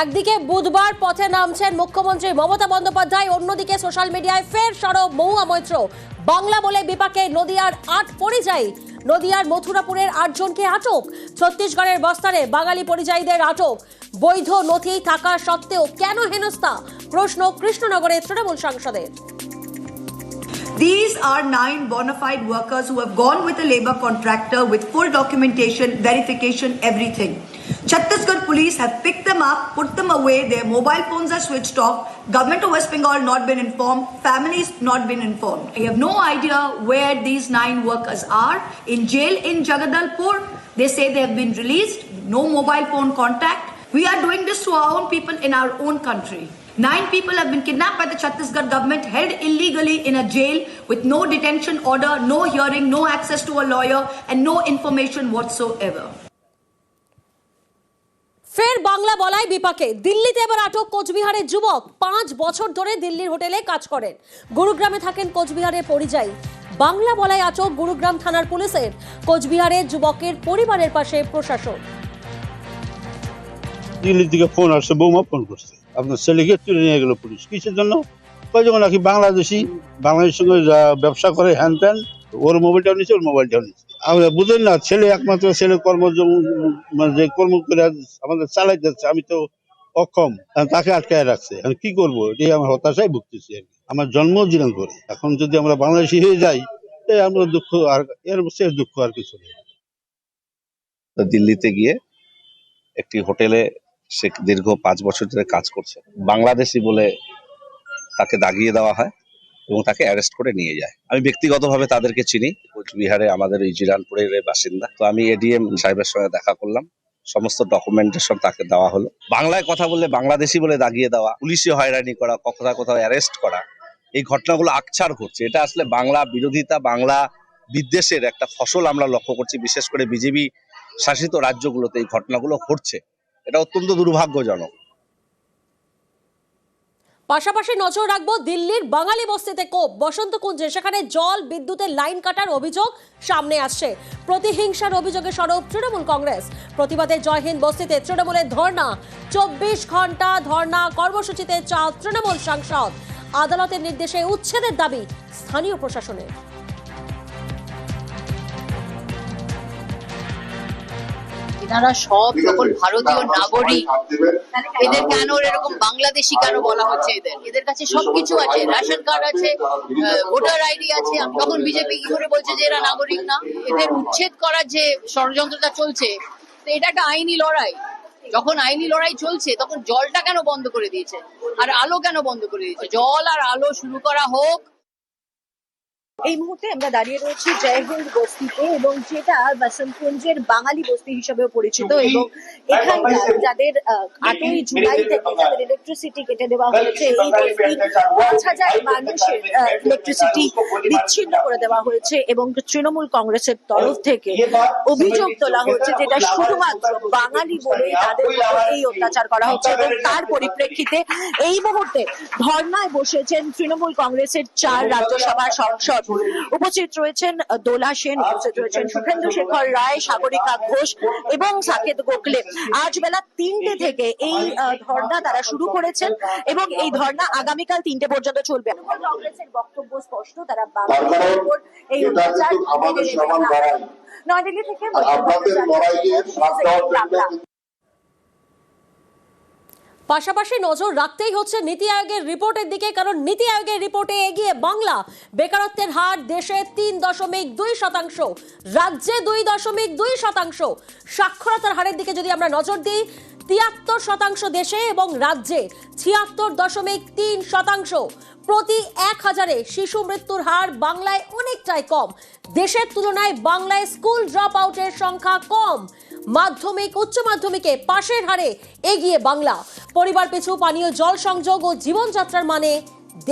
একদিকে বুধবার পথে নামছেন মুখ্যমন্ত্রী মমতা বন্দ্যোপাধ্যায় অন্যদিকে সোশ্যাল মিডিয়ায় ফের সরব মহুয়া মৈত্র। বাংলা বলে বিপাকে নদিয়ার আট পরিযায়ী। নদিয়ার মথুরাপুরের আটজনকে আটক। ছত্তিশগড়ের বস্তারে বাঙালি পরিযায়ীদের আটক। বৈধ নথি থাকা সত্ত্বেও কেন হেনস্থা? প্রশ্ন কৃষ্ণনগরের তৃণমূল সাংসদের। These are nine bona fide workers who have gone with a labor contractor with full documentation, verification, everything. Chhattisgarh police have picked them up, put them away, their mobile phones are switched off, government of West Bengal not been informed, families not been informed. I have no idea where these nine workers are. In jail in Jagadalpur, they say they have been released, no mobile phone contact. We are doing this to our own people in our own country. Nine people have been kidnapped by the Chhattisgarh government, held illegally in a jail with no detention order, no hearing, no access to a lawyer, and no information whatsoever. ফের বাংলা বলাই বিপাকে। দিল্লিতে এবার আটক কোচবিহারের যুবক। পাঁচ বছর ধরে দিল্লির হোটেলে কাজ করেন। গুরুগ্রামে থাকেন কোচবিহারের পরিযায়ী। বাংলা বলাই আটক গুরুগ্রাম থানার পুলিশের। কোচবিহারের যুবকের পরিবারের পাশে প্রশাসন। দিল্লি থেকে ফোন আসছে, বৌমা ফোন করছে। আপনার ছেলেকে তুলে নিয়ে গেল পুলিশ। কিসের জন্য? যখন নাকি বাংলাদেশি, বাংলাদেশের সঙ্গে ব্যবসা করে হ্যান ত্যান, ওর মোবাইলটাও নিচ্ছে ওর মোবাইলটাও নিচ্ছে আমরা বুঝেন না, ছেলে একমাত্র ছেলে কর্ম মানে যে কর্ম করে আমাদের চালাই যাচ্ছে আমি তো অক্ষম তাকে আটকায় রাখছে। এখন কি করব? এটাই আমার হতাশায় ভুগতেছি আর। আমার জন্ম দিলাম করে এখন যদি আমরা বাংলাদেশি হয়ে যাই, তাই আমরা দুঃখ আর, এর শেষ দুঃখ আর কিছু নেই। দিল্লিতে গিয়ে একটি হোটেলে সে দীর্ঘ পাঁচ বছর ধরে কাজ করছে। বাংলাদেশি বলে তাকে দাগিয়ে দেওয়া হয়। এবং তাকে অ্যারেস্ট করে নিয়ে যায়। আমি ব্যক্তিগতভাবে তাদেরকে চিনি। কোচবিহারে আমাদের এই জিরানপুরের বাসিন্দা। তো আমি এডিএম সাহেবের সঙ্গে দেখা করলাম। সমস্ত ডকুমেন্টেশন তাকে দেওয়া হলো। বাংলায় কথা বললে বাংলাদেশি বলে দাগিয়ে দেওয়া, পুলিশে হয়রানি করা, কোথাও কোথাও অ্যারেস্ট করা, এই ঘটনাগুলো আকছার ঘটছে। এটা আসলে বাংলা বিরোধিতা, বাংলা বিদ্বেষের একটা ফসল আমরা লক্ষ্য করছি। বিশেষ করে বিজেপি শাসিত রাজ্যগুলোতে এই ঘটনাগুলো ঘটছে। এটা অত্যন্ত দুর্ভাগ্যজনক। পাশাপাশি নজর রাখব দিল্লির বাঙালি বস্তিতে কোপ। বসন্তকুঞ্জে, সেখানে জল, বিদ্যুতের লাইন কাটার অভিযোগ সামনে আসছে। প্রতিহিংসার অভিযোগে সরব তৃণমূল কংগ্রেস। প্রতিবাদে জয়হীন বস্তিতে তৃণমূলের ধর্না চব্বিশ ঘণ্টা ধর্না কর্মসূচিতে চা তৃণমূল সাংসদ। আদালতের নির্দেশে উচ্ছেদের দাবি স্থানীয় প্রশাসনের। এনারা সব যখন ভারতীয় নাগরিক এদের কেন এরকম বাংলাদেশি কেন বলা হচ্ছে এদের? এদের কাছে সবকিছু আছে রেশন কার্ড আছে ভোটার আইডি আছে। তখন বিজেপি কি করে বলছে যে এরা নাগরিক না এদের উচ্ছেদ করার যে ষড়যন্ত্রটা চলছে তো এটা একটা আইনি লড়াই। যখন আইনি লড়াই চলছে তখন জলটা কেন বন্ধ করে দিয়েছে? আর আলো কেন বন্ধ করে দিয়েছে? জল আর আলো শুরু করা হোক এই মুহূর্তে আমরা দাঁড়িয়ে রয়েছি জয়হিন্দ বস্তিতে এবং যেটা বসন্তকুঞ্জের বাঙালি বস্তি হিসেবেও পরিচিত এবং এখানকার যাদের আটই জুলাই থেকে যাদের ইলেকট্রিসিটি কেটে দেওয়া হয়েছে এই বস্তির পাঁচ হাজার মানুষের ইলেকট্রিসিটি বিচ্ছিন্ন করে দেওয়া হয়েছে এবং তৃণমূল কংগ্রেসের তরফ থেকে অভিযোগ তোলা হচ্ছে যেটা শুধুমাত্র বাঙালি বলে তাদের এই অত্যাচার করা হচ্ছে এবং তার পরিপ্রেক্ষিতে এই মুহূর্তে ধর্নায় বসেছেন তৃণমূল কংগ্রেসের চার রাজ্যসভার সংসদ। উপস্থিত রয়েছেন দোলা সেন উপস্থিত রয়েছেন সুখেন্দু শেখর রায় সাগরিকা ঘোষ এবং সাকেত গোখলে। আজ বেলা তিনটে থেকে এই ধর্না তারা শুরু করেছেন এবং এই ধর্না আগামীকাল তিনটে পর্যন্ত চলবে। কংগ্রেসের বক্তব্য স্পষ্ট তারা উপর এই অত্যাচার। নয়াদিল্লি থেকে পাশাপাশি নজর রাখতেই হচ্ছে নীতি আয়োগের রিপোর্টের দিকে, কারণ নীতি আয়োগের রিপোর্টে এগিয়ে বাংলা বেকারত্বের হার দেশে তিন দশমিক দুই শতাংশ, রাজ্যে দুই দশমিক দুই শতাংশ। সাক্ষরতার হারের দিকে যদি আমরা নজর দিই, তিয়াত্তর শতাংশ দেশে এবং রাজ্যে ছিয়াত্তর দশমিক তিন শতাংশ। প্রতি এক হাজারে শিশু মৃত্যুর হার বাংলায় অনেকটাই কম। দেশের তুলনায় বাংলায় স্কুল ড্রপ আউটের সংখ্যা কম। মাধ্যমিক, উচ্চ মাধ্যমিকে পাশের হারে এগিয়ে বাংলা। পরিবার পিছু পানীয় জল সংযোগ ও জীবনযাত্রার মানে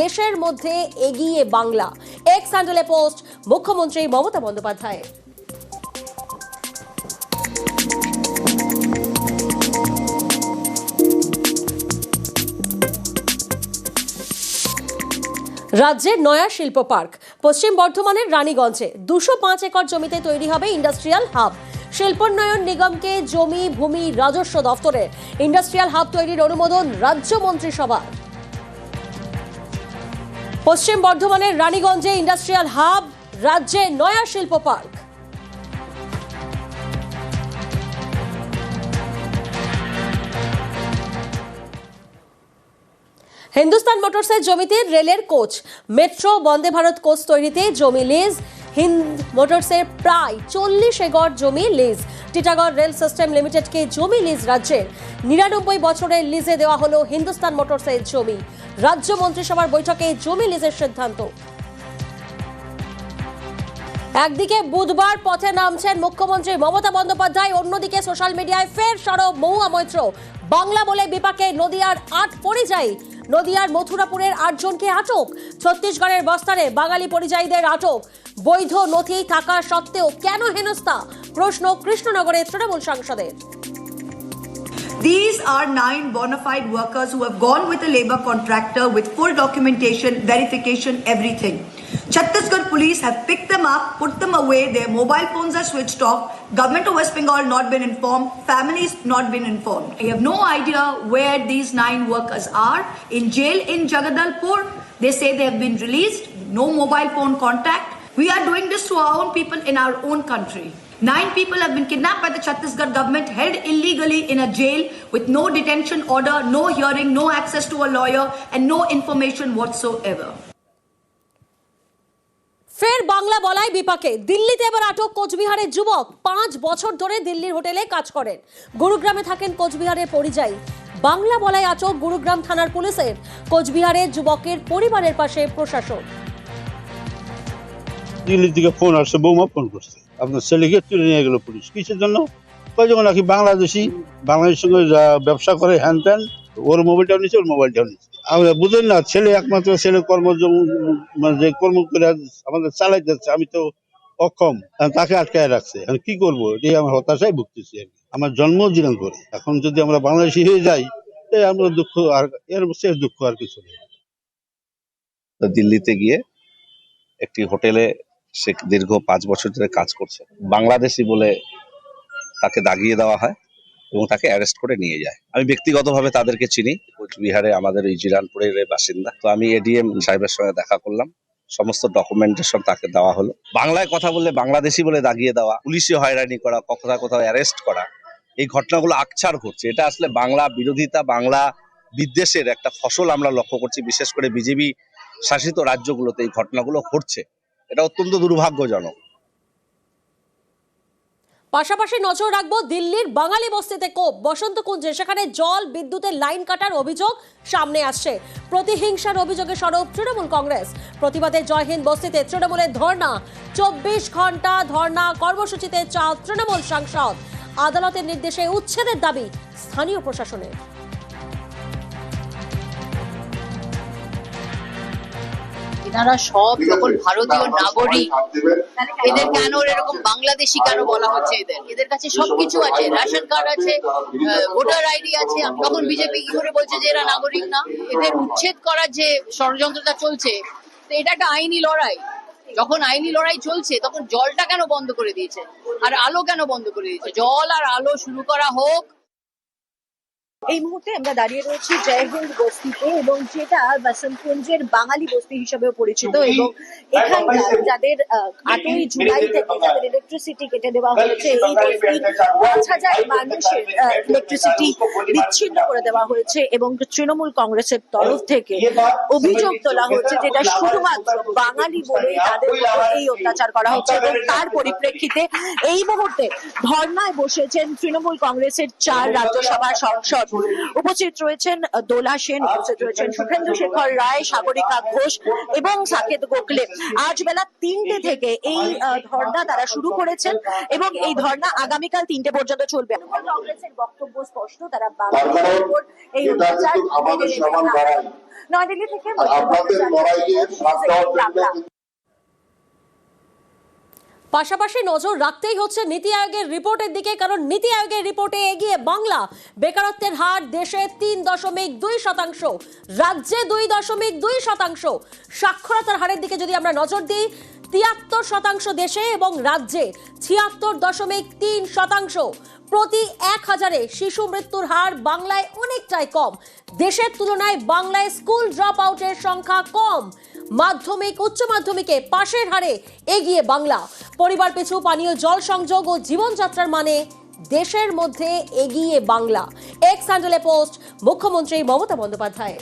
দেশের মধ্যে এগিয়ে বাংলা। এক্স হ্যান্ডেলে পোস্ট, মুখ্যমন্ত্রী মমতা বন্দ্যোপাধ্যায়। রাজ্যের নয়া শিল্প পার্ক, পশ্চিম বর্ধমানের রানীগঞ্জে দুশো পাঁচ একর জমিতে তৈরি হবে ইন্ডাস্ট্রিয়াল হাব। শিল্পোন্নয়ন নিগমকে জমি, ভূমি, রাজস্ব দফতরের ইন্ডাস্ট্রিয়াল হাব তৈরির অনুমোদন রাজ্য মন্ত্রিসভার পশ্চিম বর্ধমানের রানীগঞ্জে ইন্ডাস্ট্রিয়াল হাব, রাজ্যে নয়া শিল্প পার্ক। হিন্দুস্তান মোটরসের জমিতে রেলের coach. Metro Vande Bharat coach তৈরিতে জমি লিজ হিন্দ মোটরসের প্রায় চল্লিশ একর জমি লিজ টিটাগড় রেল সিস্টেম লিমিটেডকে জমি লিজ রাজ্যের নিরানব্বই বছরের লিজে দেওয়া হলো হিন্দুস্তান মোটরসের জমি। রাজ্য মন্ত্রিসভার বৈঠকে জমি লিজের সিদ্ধান্ত। একদিকে বুধবার পথে নামছেন মুখ্যমন্ত্রী মমতা বন্দ্যোপাধ্যায়, অন্যদিকে সোশ্যাল মিডিয়ায় ফের সরব মহুয়া মৈত্র। বাংলা বলে বিপাকে নদিয়ার আট পরিযায়ী নদিয়ার মথুরাপুরের আটজনকে আটক ছত্তিশগড়ের বস্তারে বাঙালি পরিযায়ীদের আটক বৈধ নথি থাকা সত্ত্বেও কেন হেনস্থা প্রশ্ন কৃষ্ণনগরের তৃণমূল সাংসদের These are nine bona fide workers who have gone with a labor contractor with full documentation, verification, everything. Chhattisgarh police have picked them up, put them away, their mobile phones are switched off, government of West Bengal not been informed, families not been informed. I have no idea where these nine workers are. In jail in Jagadalpur, they say they have been released, no mobile phone contact. We are doing this to our own people in our own country. Nine people have been kidnapped by the Chhattisgarh government, held illegally in a jail with no detention order, no hearing, no access to a lawyer, and no information whatsoever. ফের বাংলা বলাই বিপাকে। দিল্লিতে এবার আটক কোচবিহারের যুবক। পাঁচ বছর ধরে দিল্লির হোটেলে কাজ করেন। গুরুগ্রামে থাকেন কোচবিহারের পরিযায়ী। বাংলা বলাই আটক গুরুগ্রাম থানার পুলিশের। কোচবিহারের যুবকের পরিবারের পাশে প্রশাসন। দিল্লি থেকে ফোন আসছে, বৌমা ফোন করছে। আপনার ছেলেকে তুলে নিয়ে গেল পুলিশ। কিসের জন্য? যখন নাকি বাংলাদেশি, বাংলাদেশের সঙ্গে ব্যবসা করে হ্যান ত্যান, ওর মোবাইলটাও নিচ্ছে ওর মোবাইলটাও নিচ্ছে আমরা বুঝেন না, ছেলে একমাত্র ছেলে কর্ম মানে যে কর্ম করে আমাদের চালাই যাচ্ছে, আমি তো অক্ষম তাকে আটকায় রাখছে। কি করব? এটাই আমার হতাশায় ভুগতেছি আর। আমার জন্ম দিলাম করে এখন যদি আমরা বাংলাদেশি হয়ে যাই তাই আমরা দুঃখ আর, এর শেষ দুঃখ আর কিছু নেই। দিল্লিতে গিয়ে একটি হোটেলে সে দীর্ঘ পাঁচ বছর ধরে কাজ করছে। বাংলাদেশি বলে তাকে দাগিয়ে দেওয়া হয়। এবং তাকে অ্যারেস্ট করে নিয়ে যায়। আমি ব্যক্তিগতভাবে তাদেরকে চিনি কোচবিহারে আমাদের এই জিরানপুরের বাসিন্দা। তো আমি এডিএম সাহেবের সঙ্গে দেখা করলাম। সমস্ত ডকুমেন্টেশন তাকে দেওয়া হলো। বাংলায় কথা বললে বাংলাদেশি বলে দাগিয়ে দেওয়া, পুলিশে হয়রানি করা, কোথাও কোথাও অ্যারেস্ট করা, এই ঘটনাগুলো আকছার ঘটছে। এটা আসলে বাংলা বিরোধিতা, বাংলা বিদ্বেষের একটা ফসল আমরা লক্ষ্য করছি। বিশেষ করে বিজেপি শাসিত রাজ্যগুলোতে এই ঘটনাগুলো ঘটছে। এটা অত্যন্ত দুর্ভাগ্যজনক। পাশাপাশি নজর রাখব দিল্লির বাঙালি বস্তিতে কোপ। বসন্ত কুঞ্জে সেখানে জল, বিদ্যুতের লাইন কাটার অভিযোগ সামনে আসছে। প্রতিহিংসার অভিযোগে সরব তৃণমূল কংগ্রেস। প্রতিবাদে জয় হিন্দ বস্তিতে তৃণমূলের ধর্না চব্বিশ ঘণ্টা ধর্না কর্মসূচিতে চাপ তৃণমূল সাংসদ। আদালতের নির্দেশে উচ্ছেদের দাবি স্থানীয় প্রশাসনের। এনারা সব যখন ভারতীয় নাগরিক, এদের কেন এরকম বাংলাদেশি কেন বলা হচ্ছে এদের? এদের কাছে সবকিছু আছে, রেশন কার্ড আছে ভোটার আইডি আছে। তখন বিজেপি কি করে বলছে যে এরা নাগরিক না? এদের উচ্ছেদ করার যে ষড়যন্ত্রটা চলছে, তো এটা একটা আইনি লড়াই। যখন আইনি লড়াই চলছে, তখন জলটা কেন বন্ধ করে দিয়েছে? আর আলো কেন বন্ধ করে দিয়েছে? জল আর আলো শুরু করা হোক এই মুহূর্তে আমরা দাঁড়িয়ে রয়েছি জয়হিন্দ বস্তিতে এবং যেটা বসন্তকুঞ্জের বাঙালি বস্তি হিসেবেও পরিচিত এবং এখানকার যাদের আটই জুলাই থেকে যাদের ইলেকট্রিসিটি কেটে দেওয়া হয়েছে এই বস্তির পাঁচ হাজার মানুষের ইলেকট্রিসিটি বিচ্ছিন্ন করে দেওয়া হয়েছে এবং তৃণমূল কংগ্রেসের তরফ থেকে অভিযোগ তোলা হচ্ছে যেটা শুধুমাত্র বাঙালি বলেই তাদের এই অত্যাচার করা হচ্ছে এবং তার পরিপ্রেক্ষিতে এই মুহূর্তে ধর্নায় বসেছেন তৃণমূল কংগ্রেসের চার রাজ্যসভার সংসদ। উপস্থিত রয়েছেন দোলা সেন উপস্থিত রয়েছেন সুখেন্দু শেখর রায় সাগরিকা ঘোষ এবং সাকেত গোখলে। আজ বেলা তিনটে থেকে এই ধর্না তারা শুরু করেছেন এবং এই ধর্না আগামীকাল তিনটে পর্যন্ত চলবে। কংগ্রেসের বক্তব্য স্পষ্ট তারা এই এটা অত্যাচার কিন্তু আমাদের মেনে নেবে সমান না। লড়াই। নয়াদিল্লি থেকে আর আপনাদের লড়াইকে সাথ দেওয়ার জন্য বাংলা। পাশাপাশি নজর রাখতেই হচ্ছে নীতি আয়োগের রিপোর্টের দিকে, কারণ নীতি আয়োগের রিপোর্টে এগিয়ে বাংলা বেকারত্বের হার দেশে তিন দশমিক দুই শতাংশ, রাজ্যে দুই দশমিক দুই শতাংশ। সাক্ষরতার হারের দিকে যদি আমরা নজর দিই, তিয়াত্তর শতাংশ দেশে এবং রাজ্যে ছিয়াত্তর দশমিক তিন শতাংশ। প্রতি এক হাজারে শিশু মৃত্যুর হার বাংলায় অনেকটাই কম। দেশের তুলনায় বাংলায় স্কুল ড্রপ আউটের সংখ্যা কম। মাধ্যমিক, উচ্চ মাধ্যমিকে পাশের হারে এগিয়ে বাংলা। পরিবার পিছু পানীয় জল সংযোগ ও জীবনযাত্রার মানে দেশের মধ্যে এগিয়ে বাংলা। এক্স হ্যান্ডেলে পোস্ট, মুখ্যমন্ত্রী মমতা বন্দ্যোপাধ্যায়।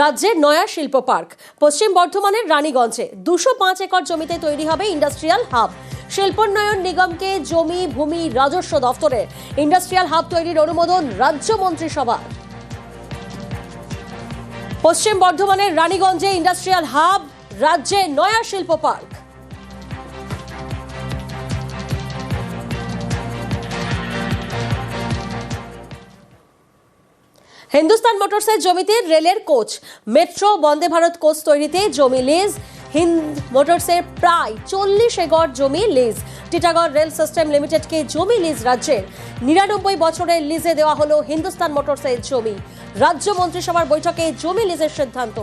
রাজ্যের নয়া শিল্প পার্ক, পশ্চিম বর্ধমানের রানীগঞ্জে দুশো পাঁচ একর জমিতে তৈরি হবে ইন্ডাস্ট্রিয়াল হাব। শিল্পোন্নয়ন নিগমকে জমি, ভূমি, রাজস্ব দফতরের ইন্ডাস্ট্রিয়াল হাব তৈরির অনুমোদন রাজ্য মন্ত্রিসভার। পশ্চিম বর্ধমানের রানীগঞ্জে ইন্ডাস্ট্রিয়াল হাব, রাজ্যে নয়া শিল্প পার্ক। হিন্দুস্তান মোটরসের জমিতে রেলের coach. Metro Vande Bharat coach তৈরিতে জমি লিজ হিন্দ মোটরসের প্রায় চল্লিশ একর জমি লিজ টিটাগড় রেল সিস্টেম লিমিটেডকে জমি লিজ রাজ্যের নিরানব্বই বছরের লিজে দেওয়া হলো হিন্দুস্তান মোটরসের জমি। রাজ্য মন্ত্রিসভার বৈঠকে জমি লিজের সিদ্ধান্ত।